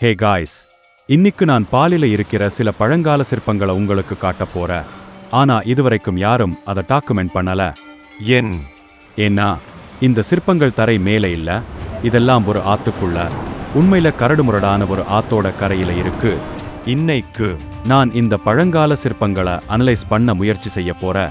Hey guys இன்னிக்கு நான் பாலில இருக்கிற சில பழங்கால சிற்பங்களை உங்களுக்கு காட்டப் போறேன். ஆனா இதுவரைக்கும் யாரும் அதை டாக்குமெண்ட் பண்ணல. என் ஏன்னா இந்த சிற்பங்கள் தரை மேலே இல்ல இதெல்லாம் ஒரு ஆத்துக்குள்ள. உண்மையில கரடுமுரடான ஒரு ஆத்தோட கரையில இருக்கு. இன்னைக்கு நான் இந்த பழங்கால சிற்பங்களை அனலைஸ் பண்ண முயற்சி செய்ய போறேன்.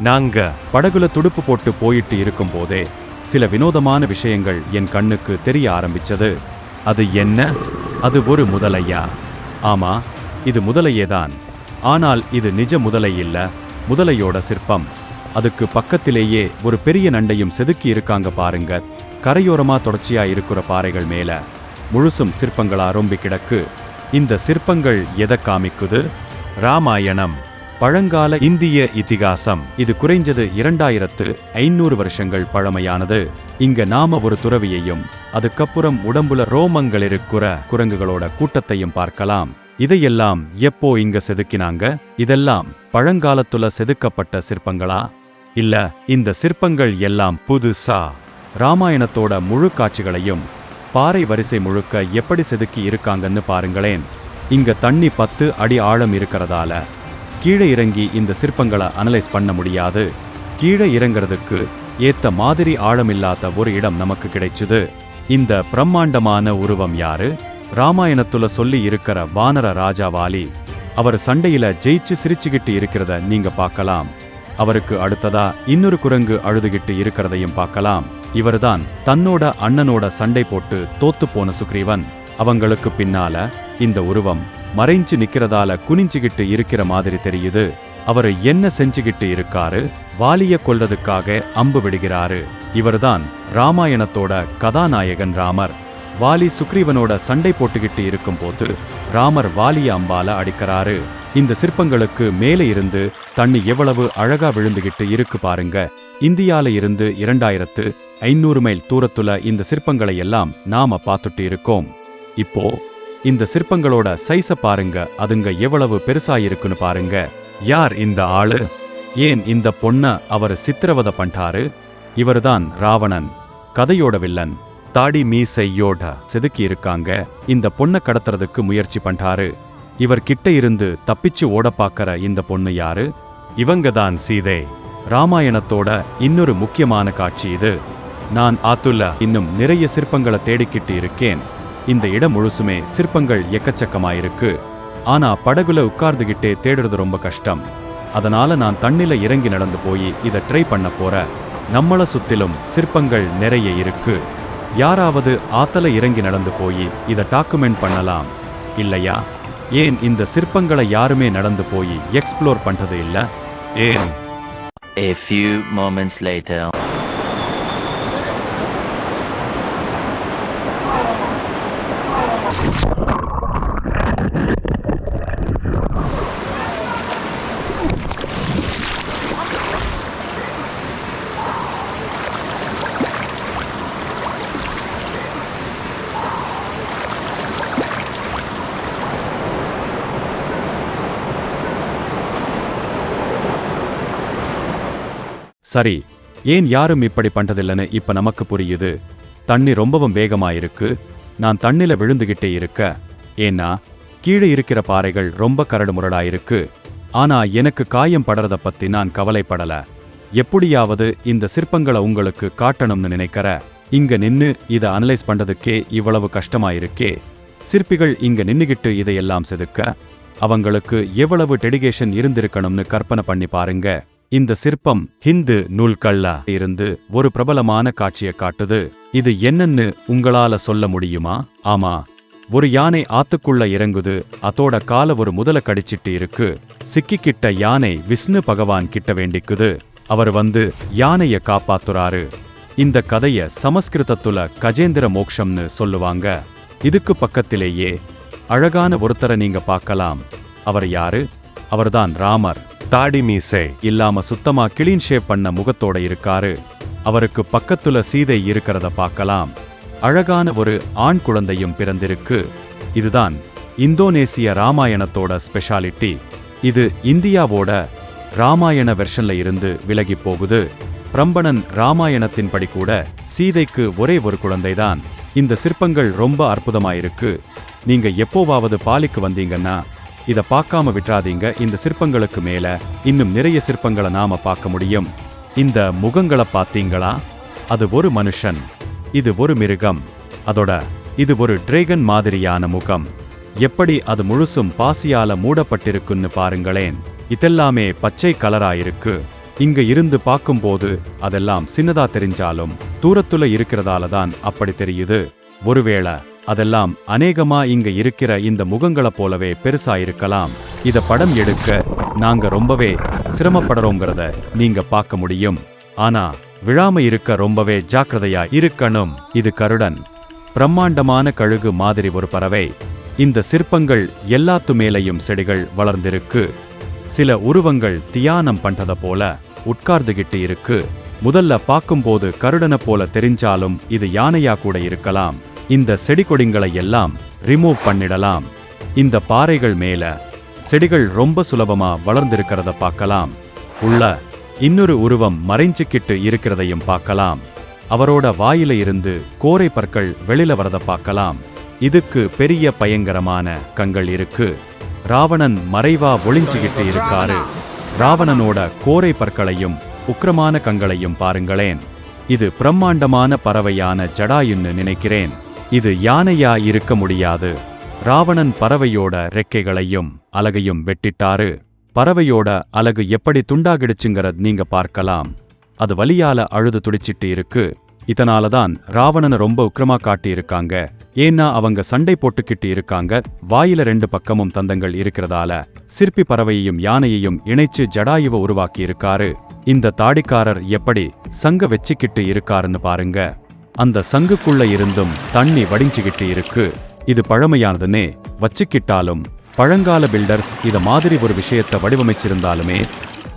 நாங்க. படகுல துடுப்பு போட்டு போயிட்டு இருக்கும் போதே சில வினோதமான விஷயங்கள் என் கண்ணுக்கு தெரிய ஆரம்பிச்சது. அது என்ன? அது ஒரு முதலையா? ஆமா இது முதலையேதான். ஆனால் இது நிஜ முதலை இல்ல முதலையோட சிற்பம். அதுக்கு பக்கத்திலேயே ஒரு பெரிய நண்டையும் செதுக்கி இருக்காங்க பாருங்க. கரையோரமா தொடர்ச்சியா இருக்கிற பாறைகள் மேல. முழுசும் சிற்பங்களா ரொம்பி கிடக்கு. இந்த சிற்பங்கள் எதை காமிக்குது? ராமாயணம். பழங்கால இந்திய இத்திகாசம் இது குறைஞ்சது இரண்டாயிரத்து ஐநூறு வருஷங்கள் பழமையானது. இங்க நாம ஒரு துறவியையும் அதுக்கப்புறம் உடம்புல ரோமங்கள் இருக்கிற குரங்குகளோட கூட்டத்தையும் பார்க்கலாம். இதையெல்லாம் எப்போ இங்க செதுக்கினாங்க? இதெல்லாம் பழங்காலத்துல செதுக்கப்பட்ட சிற்பங்களா? இல்ல இந்த சிற்பங்கள் எல்லாம் புதுசா? ராமாயணத்தோட முழு காட்சிகளையும் பாறை வரிசை முழுக்க எப்படி செதுக்கி இருக்காங்கன்னு பாருங்களேன். இங்க தண்ணி பத்து அடி ஆழம் இருக்கிறதால கீழே இறங்கி இந்த சிற்பங்களை அனலைஸ் பண்ண முடியாது. கீழே இறங்குறதுக்கு ஏத்த மாதிரி ஆழமில்லாத ஒரு இடம் நமக்கு கிடைச்சுது. இந்த பிரம்மாண்டமான உருவம் யாரு? ராமாயணத்துல சொல்லி இருக்கிற வானர ராஜாவாலி. அவர் சண்டையில ஜெயிச்சு சிரிச்சுக்கிட்டு இருக்கிறத நீங்க பார்க்கலாம். அவருக்கு அடுத்ததா இன்னொரு குரங்கு அழுதுகிட்டு இருக்கிறதையும் பார்க்கலாம். இவர்தான் தன்னோட அண்ணனோட சண்டை போட்டு தோத்து போன சுக்ரீவன். அவங்களுக்கு பின்னால இந்த உருவம் மறைஞ்சு நிக்கிறதால குனிஞ்சுகிட்டு இருக்கிற மாதிரி தெரியுது. அவரு என்ன செஞ்சுகிட்டு இருக்காரு? வாலிய கொல்றதுக்காக அம்பு விடுகிறாரு. இவர்தான் ராமாயணத்தோட கதாநாயகன் ராமர். வாலி சுக்ரீவனோட சண்டை போட்டுக்கிட்டு இருக்கும்போது ராமர் வாலிய அம்பால அடிக்கிறாரு. இந்த சிற்பங்களுக்கு மேலே இருந்து தண்ணி எவ்வளவு அழகா விழுந்துகிட்டு இருக்கு பாருங்க. இந்தியால இருந்து இரண்டாயிரத்து ஐநூறு மைல் தூரத்துல இந்த சிற்பங்களை எல்லாம் நாம பார்த்துட்டு இருக்கோம். இப்போ இந்த சிற்பங்களோட சைஸ பாருங்க. அதுங்க எவ்வளவு பெருசா இருக்குன்னு பாருங்க. யார் இந்த ஆளு? ஏன் இந்த பொண்ண அவர் சித்திரவதை பண்றாரு? இவர்தான் ராவணன். கதையோட வில்லன். தாடி மீசையோட செதுக்கி இருக்காங்க. இந்த பொண்ணை கடத்துறதுக்கு முயற்சி பண்றாரு. இவர் கிட்ட இருந்து தப்பிச்சு ஓட பாக்கற இந்த பொண்ணு யாரு? இவங்க தான் சீதை. ராமாயணத்தோட இன்னொரு முக்கியமான காட்சி இது. நான் ஆத்துல்ல இன்னும் நிறைய சிற்பங்களை தேடிக்கிட்டு இருக்கேன். இந்த இடம் முழுசுமே சிற்பங்கள் எக்கச்சக்கமாயிருக்கு. ஆனா படகுல உட்கார்ந்துகிட்டே தேடுறது ரொம்ப கஷ்டம். அதனால நான் தண்ணில இறங்கி நடந்து போய் இதை ட்ரை பண்ண போற. நம்மள சுத்திலும் சிற்பங்கள் நிறைய இருக்கு. யாராவது ஆத்தல இறங்கி நடந்து போய் இதை டாக்குமெண்ட் பண்ணலாம். இல்லையா? ஏன் இந்த சிற்பங்களை யாருமே நடந்து போய் எக்ஸ்ப்ளோர் பண்றது இல்ல? ஏன்? A few moments later. சரி ஏன் யாரும் இப்படி பண்றதில்லன்னு இப்ப நமக்கு புரியுது. தண்ணி ரொம்பவும் வேகமா இருக்கு நான் தண்ணில விழுந்துகிட்டே இருக்க. ஏன்னா கீழே இருக்கிற பாறைகள் ரொம்ப கரடு முரடா இருக்கு ஆனா எனக்கு காயம் படுறத பத்தி நான் கவலைப்படல. எப்படியாவது இந்த சிற்பங்களை உங்களுக்கு காட்டணும்னு நினைக்கிற. இங்க நின்னு இத அனலைஸ் பண்றதுக்கே இவ்வளவு கஷ்டமா இருக்கே சிற்பிகள் இங்க நின்னுகிட்டு இதையெல்லாம் செதுக்க. அவங்களுக்கு எவ்வளவு டெடிகேஷன் இருந்திருக்கணும்னு கற்பனை பண்ணி பாருங்க. இந்த சிற்பம் ஹிந்து நூல்கள்ல இருந்து ஒரு பிரபலமான காட்சியை காட்டுது. இது என்னன்னு உங்களால சொல்ல முடியுமா? ஆமா. ஒரு யானை ஆத்துக்குள்ள இறங்குது. அதோட கால ஒரு முதல கடிச்சிட்டு இருக்கு. சிக்கிக்கிட்ட யானை விஷ்ணு பகவான் கிட்ட வேண்டிக்குது. அவர் வந்து யானைய காப்பாத்துறாரு. இந்த கதைய சமஸ்கிருதத்துல கஜேந்திர மோக்ஷம்னு சொல்லுவாங்க. இதுக்கு பக்கத்திலேயே அழகான ஒருத்தரை நீங்க பார்க்கலாம். அவர் யாரு? அவர்தான் ராமர். தாடி மீசை இல்லாம சுத்தமா கிளீன் ஷேவ் பண்ண முகத்தோட இருக்காரு. அவருக்கு பக்கத்துல சீதை இருக்கிறத பார்க்கலாம். அழகான ஒரு ஆண் குழந்தையும் பிறந்திருக்கு. இதுதான் இந்தோனேசிய ராமாயணத்தோட ஸ்பெஷாலிட்டி இது இந்தியாவோட ராமாயண வெர்ஷன்ல இருந்து விலகி போகுது. பிரம்பணன் ராமாயணத்தின்படி கூட சீதைக்கு ஒரே ஒரு குழந்தைதான். இந்த சிற்பங்கள் ரொம்ப அற்புதமாயிருக்கு நீங்க எப்போவாவது பாலிக்கு வந்தீங்கன்னா இத பார்க்காம விட்டுறாதீங்க. இந்த சிற்பங்களுக்கு மேல இன்னும் நிறைய சிற்பங்களை நாம பார்க்க முடியும். இந்த முகங்களை பார்த்தீங்களா? அது ஒரு மனுஷன். இது ஒரு மிருகம். அதோட இது ஒரு டிரேகன் மாதிரியான முகம். எப்படி அது முழுசும் பாசியால மூடப்பட்டிருக்குன்னு பாருங்களேன். இதெல்லாமே பச்சை கலரா இருக்கு. இங்க இருந்து பார்க்கும்போது அதெல்லாம் சின்னதா தெரிஞ்சாலும் தூரத்துல இருக்கிறதால தான் அப்படி தெரியுது. ஒருவேளை அதெல்லாம் அநேகமா இங்க இருக்கிற இந்த முகங்களை போலவே பெருசா இருக்கலாம் இத படம் எடுக்க நாங்க ரொம்பவே சிரமப்படுறோங்கிறத நீங்க பார்க்க முடியும். ஆனா விழாம இருக்க ரொம்பவே ஜாக்கிரதையா இருக்கணும். இது கருடன். பிரம்மாண்டமான கழுகு மாதிரி ஒரு பறவை. இந்த சிற்பங்கள் எல்லாத்து மேலையும் செடிகள் வளர்ந்திருக்கு. சில உருவங்கள் தியானம் பண்றத போல உட்கார்ந்துகிட்டு இருக்கு. முதல்ல பார்க்கும்போது கருடனை போல தெரிஞ்சாலும் இது யானையா கூட இருக்கலாம். இந்த செடி கொடிங்களை எல்லாம் ரிமூவ் பண்ணிடலாம். இந்த பாறைகள் மேல செடிகள் ரொம்ப சுலபமா வளர்ந்திருக்கிறத பார்க்கலாம். உள்ள இன்னொரு உருவம் மறைஞ்சுக்கிட்டு இருக்கிறதையும் பார்க்கலாம். அவரோட வாயில இருந்து கோரை பற்கள் வெளியில வரத பார்க்கலாம். இதுக்கு பெரிய பயங்கரமான கங்கள் இருக்கு. ராவணன் மறைவா ஒளிஞ்சுகிட்டு இருக்காரு. ராவணனோட கோரை பற்களையும் உக்கிரமான கங்களையும் பாருங்களேன். இது பிரம்மாண்டமான பறவையான ஜடாயுன்னு நினைக்கிறேன். இது யானையா இருக்க முடியாது. ராவணன் பறவையோட ரெக்கைகளையும் அலகையும் வெட்டிட்டாரு. பறவையோட அலகு எப்படி துண்டாகிடுச்சுங்கிறத நீங்க பார்க்கலாம். அது வலியால அழுது துடிச்சிட்டு இருக்கு. இதனால தான் ராவணனை ரொம்ப உக்கிரமா காட்டி இருக்காங்க ஏன்னா அவங்க சண்டை போட்டுக்கிட்டு இருக்காங்க. வாயில ரெண்டு பக்கமும் தந்தங்கள் இருக்கிறதால சிற்பி பறவையையும் யானையையும் இணைச்சு ஜடாயுவ உருவாக்கி இருக்காரு இந்த தாடிக்காரர் எப்படி சங்க வச்சுக்கிட்டு இருக்காருன்னு பாருங்க. அந்த சங்குக்குள்ள இருந்தும் தண்ணி வடிஞ்சுகிட்டு இருக்கு. இது பழமையானதுன்னே வச்சுக்கிட்டாலும் பழங்கால பில்டர்ஸ் இத மாதிரி ஒரு விஷயத்தை வடிவமைச்சிருந்தாலுமே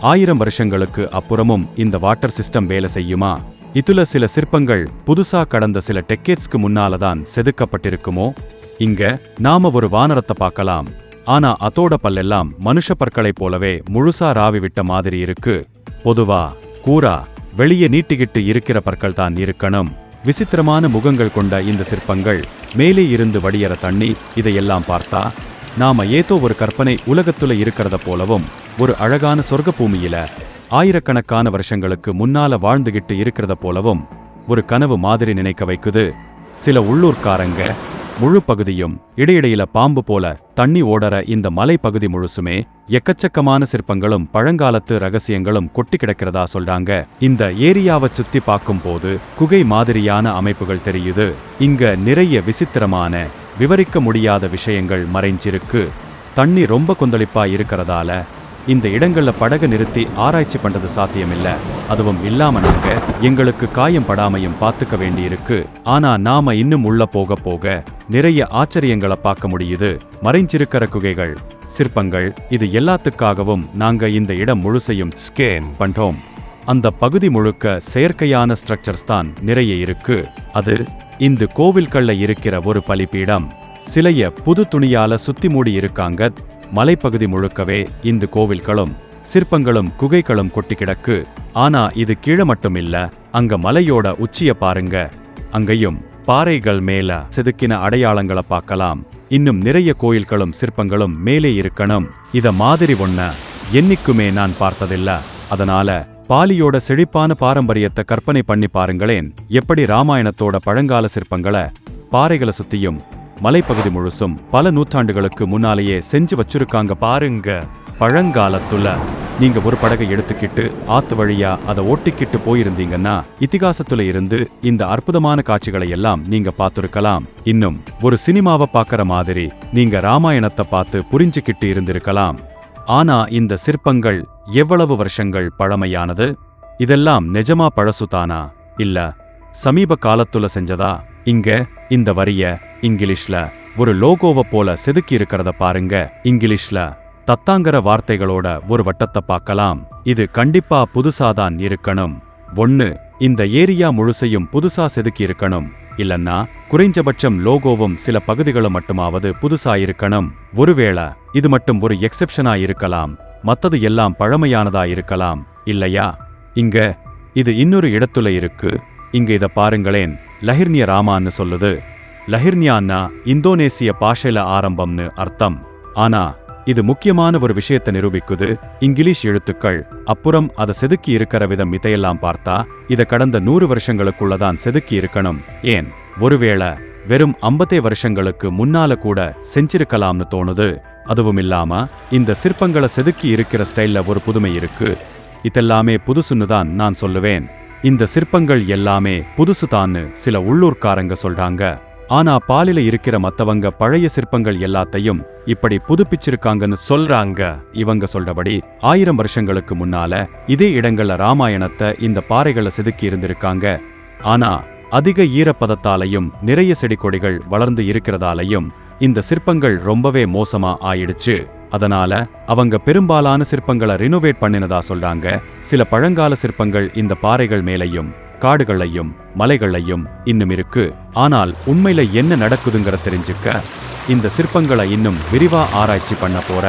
ஆயிரம் வருஷங்களுக்கு அப்புறமும் இந்த வாட்டர் சிஸ்டம் வேலை செய்யுமா? இதுல சில சிற்பங்கள் புதுசா கடந்த சில டெக்கேட்ஸ்க்கு முன்னால தான் செதுக்கப்பட்டிருக்குமோ? இங்க நாம ஒரு வானரத்தை பார்க்கலாம். ஆனா அதோட பல்லெல்லாம் மனுஷ பற்களைப் போலவே முழுசா ராவி விட்ட மாதிரி இருக்கு. பொதுவா கூரா வெளியே நீட்டிக்கிட்டு இருக்கிற பற்கள் தான் இருக்கணும். விசித்திரமான முகங்கள் கொண்ட இந்த சிற்பங்கள் மேலே இருந்து வடியற தண்ணி இதையெல்லாம் பார்த்தா நாம ஏதோ ஒரு கற்பனை உலகத்துல இருக்கிறத போலவும் ஒரு அழகான சொர்க்க பூமியில ஆயிரக்கணக்கான வருஷங்களுக்கு முன்னால வாழ்ந்துகிட்டு இருக்கிறத போலவும் ஒரு கனவு மாதிரி நினைக்க வைக்குது. சில உள்ளூர்காரங்க முழு பகுதியும் இடையிடையில பாம்பு போல தண்ணி ஓடற இந்த மலைப்பகுதி முழுசுமே எக்கச்சக்கமான சிற்பங்களும் பழங்காலத்து ரகசியங்களும் கொட்டி கிடக்கிறதா சொல்றாங்க. இந்த ஏரியாவை சுத்தி பார்க்கும்போது குகை மாதிரியான அமைப்புகள் தெரியுது. இங்க நிறைய விசித்திரமான விவரிக்க முடியாத விஷயங்கள் மறைஞ்சிருக்கு. தண்ணி ரொம்ப கொந்தளிப்பா இருக்கிறதால இந்த இடங்கள்ல படகு நிறுத்தி ஆராய்ச்சி பண்றது சாத்தியமில்ல. அதுவும் இல்லாம நாங்க எங்களுக்கு காயம் படாமையும் பார்த்துக்க வேண்டியிருக்கு. ஆனா நாம இன்னும் உள்ள போக போக நிறைய ஆச்சரியங்களை பார்க்க முடியுது. மறைஞ்சிருக்கிற குகைகள் சிற்பங்கள் இது எல்லாத்துக்காகவும் நாங்க இந்த இடம் முழுசையும் ஸ்கேன் பண்றோம். அந்த பகுதி முழுக்க செயற்கையான ஸ்ட்ரக்சர்ஸ் தான் நிறைய இருக்கு. அது இந்த கோவில்கள்ல இருக்கிற ஒரு பலிப்பீடம் சிலைய புது துணியால சுத்தி மூடி இருக்காங்க. மலைப்பகுதி முழுக்கவே இந்த கோவில்களும் சிற்பங்களும் குகைகளும் கொட்டி கிடக்கு. ஆனா இது கீழே மட்டும் இல்ல அங்க மலையோட உச்சிய பாருங்க. அங்கேயும் பாறைகள் மேல செதுக்கின அடையாளங்களை பார்க்கலாம். இன்னும் நிறைய கோயில்களும் சிற்பங்களும் மேலே இருக்கணும். இத மாதிரி ஒன்ன என்னைக்குமே நான் பார்த்ததில்ல. அதனால பாலியோட செழிப்பான பாரம்பரியத்தை கற்பனை பண்ணி பாருங்களேன். எப்படி ராமாயணத்தோட பழங்கால சிற்பங்களை பாறைகளை சுத்தியும் மலைப்பகுதி முழுசும் பல நூற்றாண்டுகளுக்கு முன்னாலேயே செஞ்சு வச்சிருக்காங்க பாருங்க. பழங்காலத்துல நீங்க ஒரு படகை எடுத்துக்கிட்டு ஆத்து வழியா அதை ஓட்டிக்கிட்டு போயிருந்தீங்கன்னா இத்திகாசத்துல இருந்து இந்த அற்புதமான காட்சிகளை எல்லாம் நீங்க பார்த்துருக்கலாம். இன்னும் ஒரு சினிமாவை பார்க்கற மாதிரி நீங்க ராமாயணத்தை பார்த்து புரிஞ்சுக்கிட்டு இருந்திருக்கலாம். ஆனா இந்த சிற்பங்கள் எவ்வளவு வருஷங்கள் பழமையானது? இதெல்லாம் நிஜமா பழசுதானா? இல்ல சமீப காலத்துல செஞ்சதா? இங்க இந்த வரிய இங்கிலீஷ்ல ஒரு லோகோவை போல செதுக்கி இருக்கிறத பாருங்க. இங்கிலீஷ்ல தத்தாங்கர வார்த்தைகளோட ஒரு வட்டத்தை பார்க்கலாம். இது கண்டிப்பா புதுசாதான் இருக்கணும். ஒன்னு இந்த ஏரியா முழுசையும் புதுசா செதுக்கி இருக்கணும். இல்லன்னா குறைஞ்சபட்சம் லோகோவும் சில பகுதிகளும் மட்டுமாவது புதுசா இருக்கணும். ஒருவேளை இது மட்டும் ஒரு எக்ஸெப்ஷனா இருக்கலாம். மத்தது எல்லாம் பழமையானதா இருக்கலாம். இல்லையா? இங்க இது இன்னொரு இடத்துல இருக்கு. இங்க இத பாருங்களேன். லஹிர்னிய ராமான்னு சொல்லுது. லஹிர்னியான்னா இந்தோனேசிய பாஷைல ஆரம்பம்னு அர்த்தம். ஆனா இது முக்கியமான ஒரு விஷயத்தை நிரூபிக்குது. இங்கிலீஷ் எழுத்துக்கள் அப்புறம் அதை செதுக்கி இருக்கிற விதம் இதையெல்லாம் பார்த்தா இத கடந்த நூறு வருஷங்களுக்குள்ளதான் செதுக்கி இருக்கணும். ஏன்? ஒருவேளை வெறும் ஐம்பத்தே வருஷங்களுக்கு முன்னால கூட செஞ்சிருக்கலாம்னு தோணுது. அதுவும் இல்லாம இந்த சிற்பங்களை செதுக்கி இருக்கிற ஸ்டைல்ல ஒரு புதுமை இருக்கு. இதெல்லாமே புதுசுன்னு தான் நான் சொல்லுவேன். இந்த சிற்பங்கள் எல்லாமே புதுசு தான்னு சில உள்ளூர்காரங்க சொல்றாங்க. ஆனா பாலில இருக்கிற மத்தவங்க பழைய சிற்பங்கள் எல்லாத்தையும் இப்படி புதுப்பிச்சிருக்காங்கன்னு சொல்றாங்க. இவங்க சொல்றபடி ஆயிரம் வருஷங்களுக்கு முன்னால இதே இடங்கள்ல ராமாயணத்தை இந்த பாறைகளை செதுக்கி இருந்திருக்காங்க. ஆனா அதிக ஈரப்பதத்தாலையும் நிறைய செடி கொடிகள் வளர்ந்து இருக்கிறதாலையும் இந்த சிற்பங்கள் ரொம்பவே மோசமா ஆயிடுச்சு. அதனால அவங்க பெரும்பாலான சிற்பங்களை ரினோவேட் பண்ணினதா சொல்றாங்க. சில பழங்கால சிற்பங்கள் இந்த பாறைகள் மேலையும் காடுகளையும் மலைகளையும் இன்னும் இருக்கு. ஆனால் உண்மையில என்ன நடக்குதுங்கிற தெரிஞ்சுக்க இந்த சிற்பங்களை இன்னும் விரிவா ஆராய்ச்சி பண்ண போற